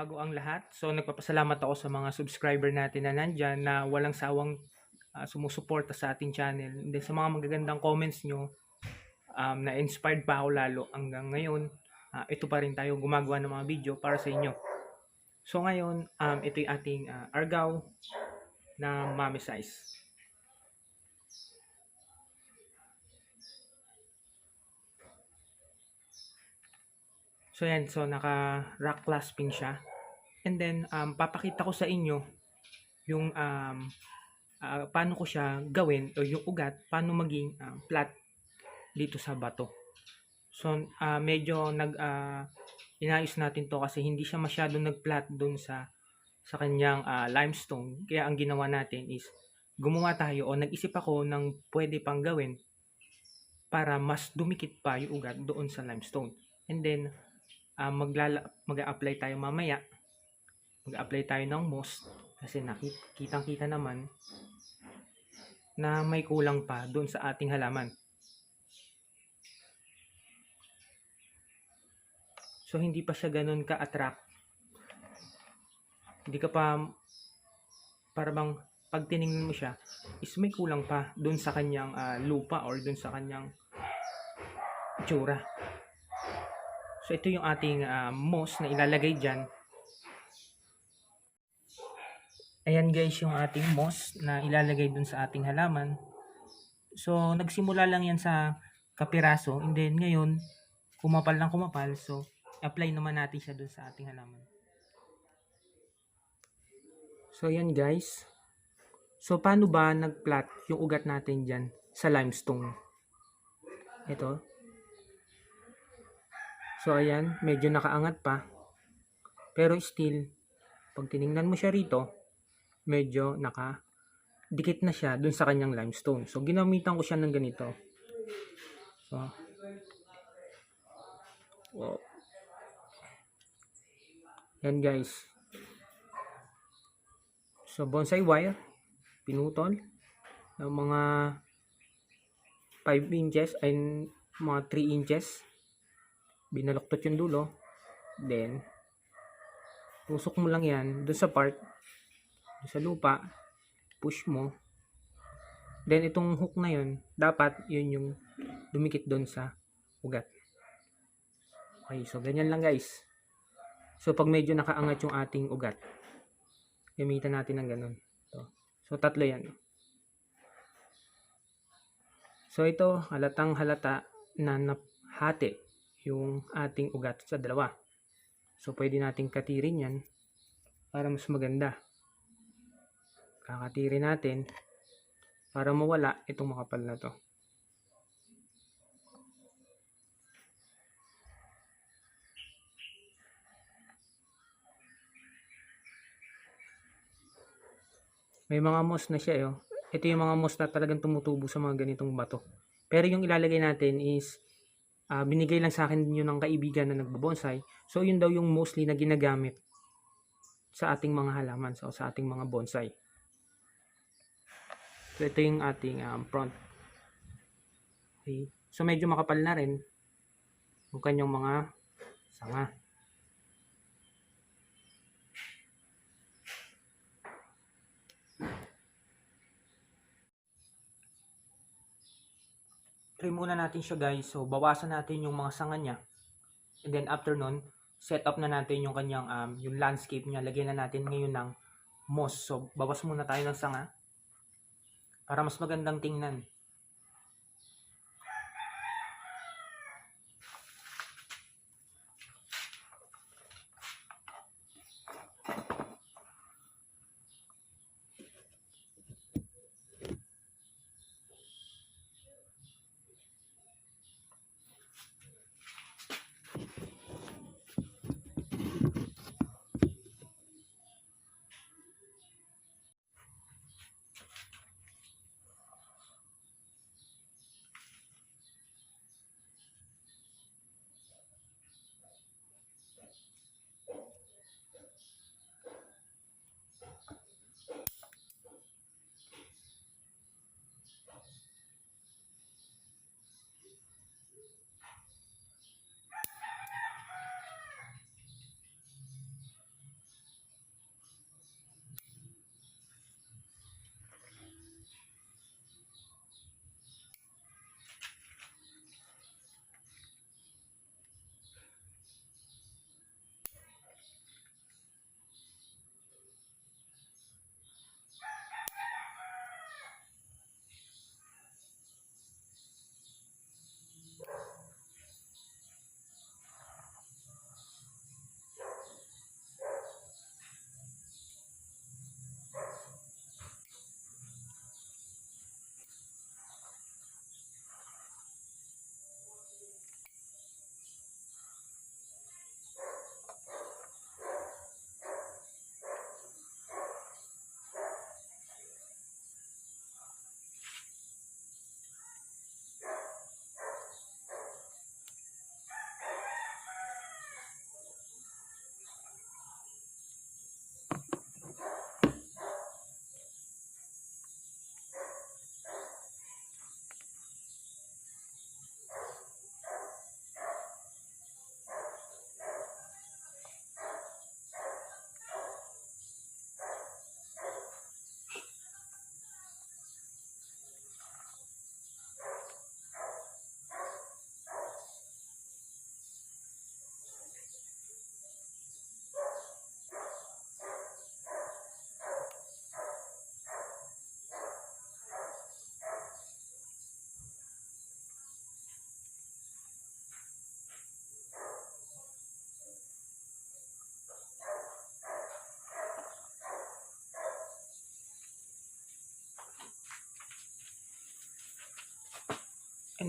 bago ang lahat, so nagpapasalamat ako sa mga subscriber natin na nandyan na walang sawang ah, sumusuporta sa ating channel. And then sa mga magagandang comments nyo, um, na-inspired pa ako lalo hanggang ngayon. ah, ito pa rin tayo gumagawa ng mga video para sa inyo. So ngayon, um, ito yung ating ah, argaw na mommy size. So yan, so naka rock clasping siya. And then um, papakita ko sa inyo yung um, ah, paano ko siya gawin o yung ugat, paano maging ah, flat dito sa bato. So ah, medyo nag ah, inayos natin to kasi hindi siya masyado nag-flat doon sa sa kanyang ah, limestone. Kaya ang ginawa natin is gumawa tayo o nag-isip ako ng pwede pang gawin para mas dumikit pa yung ugat doon sa limestone. And then ah, maglala mag-a-apply tayo mamaya. Mag-a-apply tayo ng moss kasi nakitang-kita naman na may kulang pa doon sa ating halaman. So hindi pa siya ganun ka-attract. Hindi ka pa para bang pag tiningnan mo siya is may kulang pa doon sa kanyang ah, lupa or doon sa kanyang itsura. So ito yung ating ah, moss na ilalagay diyan. Ayan guys yung ating moss na ilalagay dun sa ating halaman. So nagsimula lang yan sa kapiraso and then ngayon kumapal lang kumapal so apply naman natin siya dun sa ating halaman. So ayan guys. So paano ba nag-plot yung ugat natin dyan sa limestone? Ito. So ayan, medyo nakaangat pa. Pero still, pag tiningnan mo siya rito, medyo naka dikit na siya dun sa kanyang limestone. So, ginamitan ko siya ng ganito. So, wow. Yan guys. So, bonsai wire. Pinutol. Ng mga 5 inches ay mga 3 inches. Binaluktot yung dulo. Then, tusok mo lang yan dun sa part sa lupa, push mo. Then itong hook na yun, dapat yun yung dumikit doon sa ugat. Okay, so ganyan lang guys. So pag medyo nakaangat yung ating ugat, gamitan natin ng ganun. So, so tatlo yan. So ito, halatang halata na nahati yung ating ugat sa dalawa. So pwede nating katirin yan para mas maganda kakatiri natin para mawala itong makapal na to. May mga moss na siya, yo. Ito yung mga moss na talagang tumutubo sa mga ganitong bato. Pero yung ilalagay natin is ah, binigay lang sa akin yun ng kaibigan na nagbabonsai. So yun daw yung mostly na ginagamit sa ating mga halaman, so sa ating mga bonsai. So, ito yung ating um, front. Okay. So, medyo makapal na rin yung kanyang mga sanga. Try muna natin siya guys. So, bawasan natin yung mga sanga niya. And then, after nun, set up na natin yung kanyang um, yung landscape niya. Lagyan na natin ngayon ng moss. So, bawas muna tayo ng sanga para mas magandang tingnan.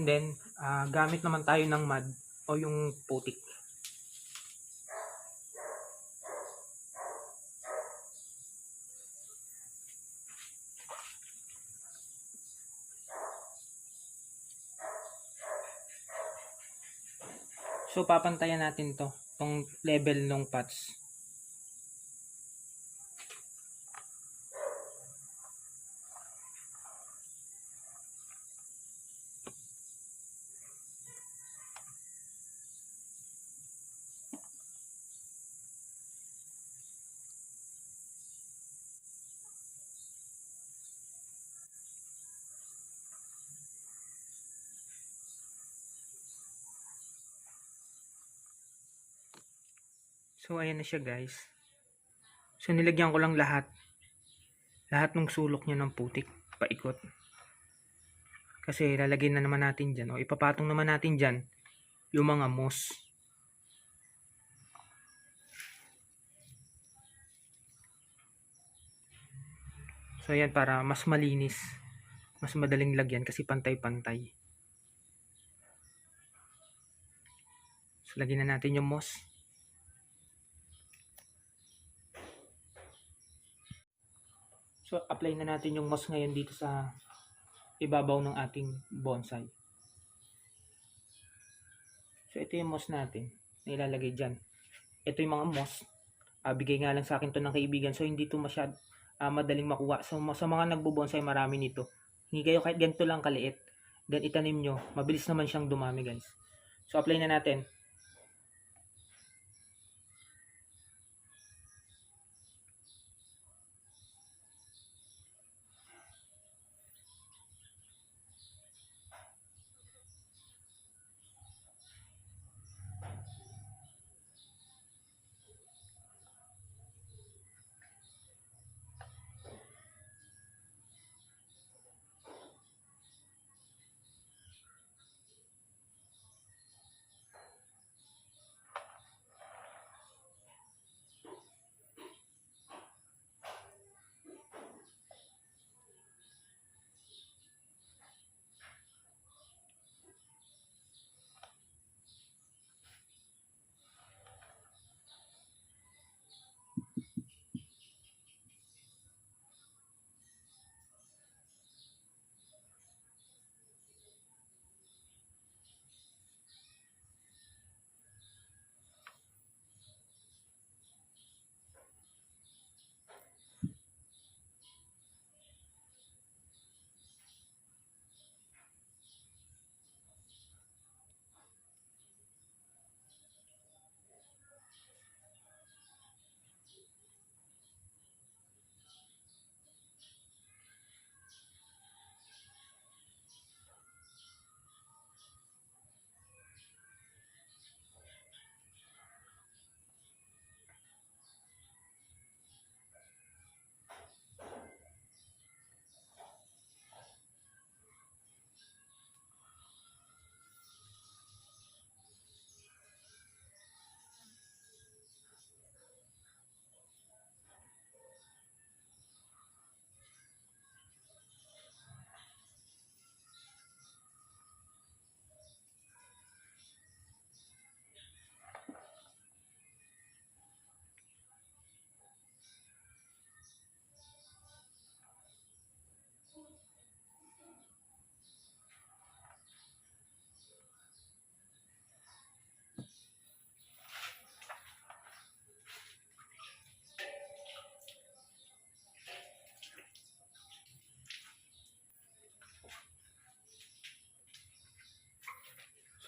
And then, ah, gamit naman tayo ng mud o yung putik. So, papantayan natin to, tong level ng pots. So, ayan na siya guys. So, nilagyan ko lang lahat. Lahat ng sulok niya ng putik. Paikot. Kasi lalagay na naman natin dyan. O ipapatong naman natin dyan yung mga moss. So, ayan para mas malinis. Mas madaling lagyan kasi pantay-pantay. So, lagyan na natin yung moss. So, apply na natin yung moss ngayon dito sa ibabaw ng ating bonsai. So, ito yung moss natin na ilalagay dyan. Ito yung mga moss. Ah, bigay nga lang sa akin to ng kaibigan. So, hindi to masyad ah, madaling makuha. So, sa mga nagbobonsai, marami nito. Hindi kayo kahit ganito lang kaliit. Then, itanim nyo. Mabilis naman siyang dumami, guys. So, apply na natin.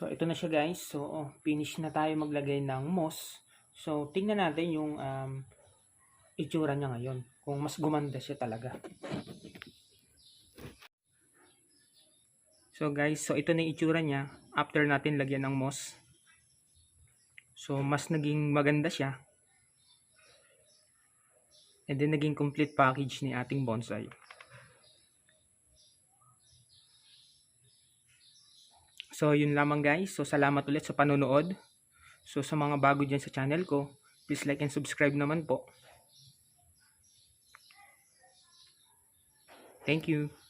So, ito na siya guys. So, oh, finish na tayo maglagay ng moss. So, tingnan natin yung um, itsura niya ngayon. Kung mas gumanda siya talaga. So, guys. So, ito na yung itsura niya after natin lagyan ng moss. So, mas naging maganda siya. And then, naging complete package ni ating bonsai. So, yun lamang guys. So, salamat ulit sa panonood. So, sa mga bago dyan sa channel ko, please like and subscribe naman po. Thank you.